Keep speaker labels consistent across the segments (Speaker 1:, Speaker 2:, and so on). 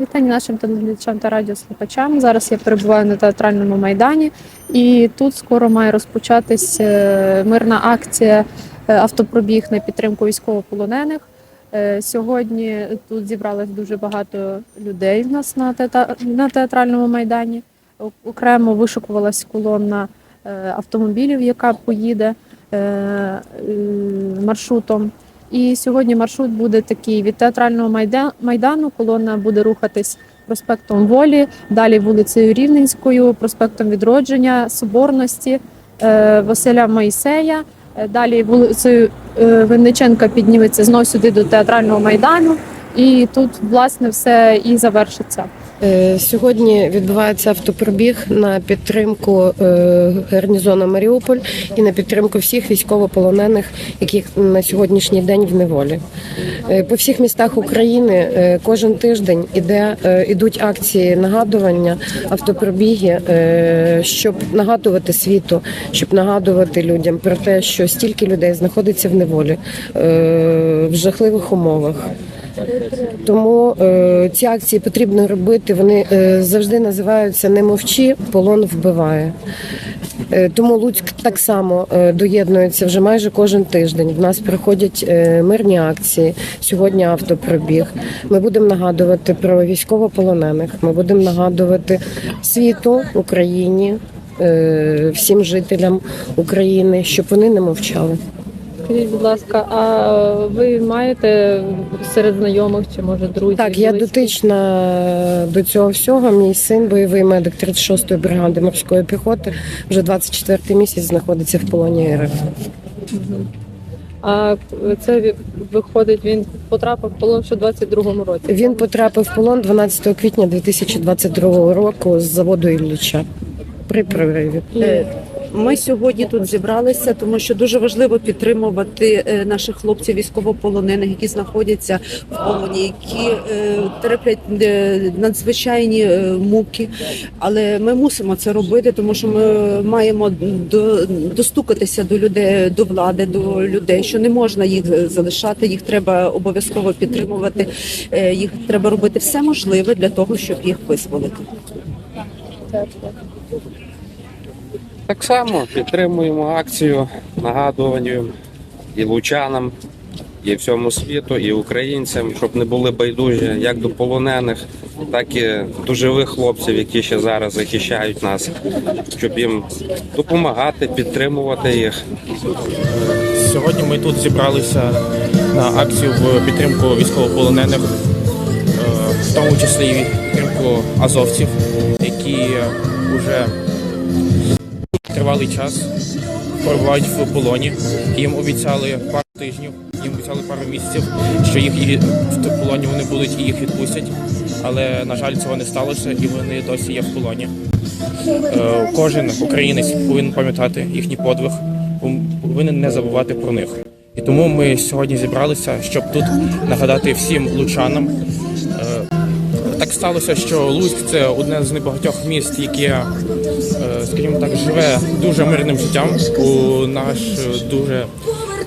Speaker 1: Вітання нашим телеглядачам та радіослухачам. Зараз я перебуваю на театральному майдані, і тут скоро має розпочатись е, мирна акція е, автопробіг на підтримку військовополонених. Е, Сьогодні тут зібралось дуже багато людей в нас на, театр... на театральному майдані. Окремо вишикувалась колона е, автомобілів, яка поїде маршрутом. І сьогодні маршрут буде такий від театрального майда- майдану. Колона буде рухатись проспектом Волі, далі вулицею Рівненською, проспектом Відродження, Соборності, е, Василя Моїсея. Е, Далі вулицею е, Винниченка підніметься знову сюди до театрального майдану. І тут власне все і завершиться.
Speaker 2: Е, Сьогодні відбувається автопробіг на підтримку е, гарнізону Маріуполь і на підтримку всіх військовополонених, яких на сьогоднішній день в неволі. Е, По всіх містах України кожен тиждень іде ідуть акції нагадування, автопробіги, щоб нагадувати світу, щоб нагадувати людям про те, що стільки людей знаходиться в неволі в жахливих умовах. Тому е, ці акції потрібно робити. Вони е, завжди називаються Не мовчи, полон вбиває. Е, тому Луцьк так само е, доєднується вже майже кожен тиждень. В нас проходять е, мирні акції. Сьогодні автопробіг. Ми будемо нагадувати про військовополонених. Ми будемо нагадувати світу, Україні, е, всім жителям України, щоб вони не мовчали.
Speaker 1: Скажіть, будь ласка, а ви маєте серед знайомих чи може друзів?
Speaker 2: Так, я
Speaker 1: близьких?
Speaker 2: дотична до цього всього. Мій син, бойовий медик 36-ї бригади морської піхоти, вже 24-й місяць знаходиться в полоні РФ.
Speaker 1: А це виходить, він потрапив в полон ще в 22-му році.
Speaker 2: Він потрапив в полон 12 квітня 2022 року з заводу Ілліча при прориві.
Speaker 3: Ми сьогодні тут зібралися, тому що дуже важливо підтримувати е, наших хлопців військовополонених, які знаходяться в полоні, які е, терплять е, надзвичайні муки. Але ми мусимо це робити, тому що ми маємо достукатися до людей, до влади, до людей, що не можна їх залишати. Їх треба обов'язково підтримувати. Їх треба робити все можливе для того, щоб їх визволити.
Speaker 4: Так само підтримуємо акцію нагадуванню і лучанам, і всьому світу, і українцям, щоб не були байдужі як до полонених, так і до живих хлопців, які ще зараз захищають нас, щоб їм допомагати, підтримувати їх.
Speaker 5: Сьогодні ми тут зібралися на акцію в підтримку військовополонених, е, в тому числі і підтримку азовців, які вже тривалий час перебувають в полоні. Їм обіцяли пару тижнів, їм обіцяли пару місяців, що їх і в полоні вони будуть і їх відпустять. Але на жаль, цього не сталося, і вони досі є в полоні. Е, Кожен українець повинен пам'ятати їхній подвиг, повинен не забувати про них. І тому ми сьогодні зібралися, щоб тут нагадати всім лучанам. Е, Так сталося, що Луцьк це одне з небагатьох міст, яке, скажімо так, живе дуже мирним життям у наш дуже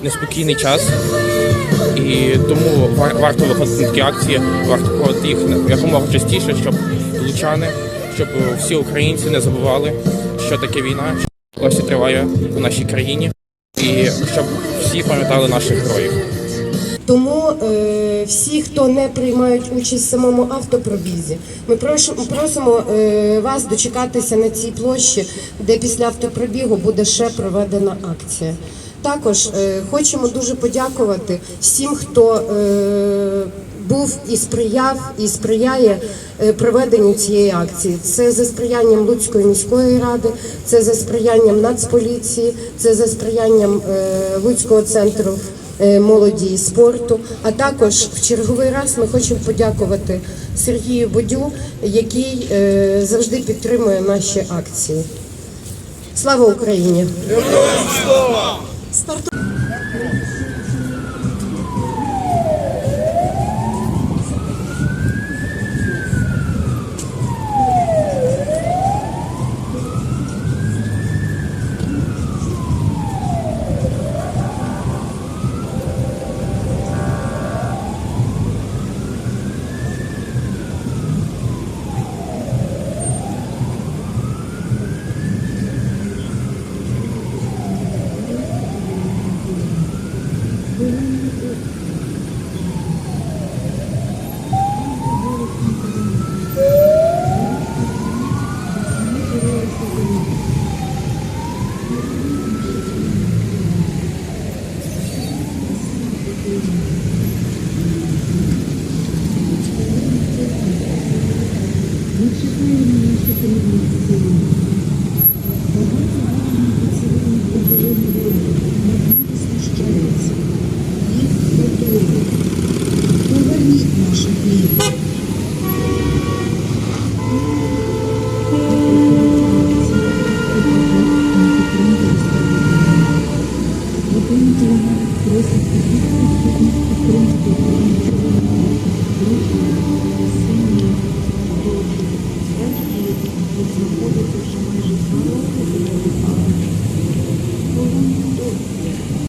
Speaker 5: неспокійний час. І тому вар- варто виходити на такі акції, варто проводити їх якомога частіше, щоб лучани, щоб всі українці не забували, що таке війна, що досі триває у нашій країні, і щоб всі пам'ятали наших героїв.
Speaker 6: Тому е, всі, хто не приймають участь в самому автопробізі, ми прошу- просимо е, вас дочекатися на цій площі, де після автопробігу буде ще проведена акція. Також е, хочемо дуже подякувати всім, хто е, був і сприяв, і сприяє е, проведенню цієї акції. Це за сприянням Луцької міської ради, це за сприянням Нацполіції, це за сприянням е, Луцького центру молоді і спорту. А також в черговий раз ми хочемо подякувати Сергію Бодю, який е, завжди підтримує наші акції. Слава Україні!
Speaker 7: Thank you.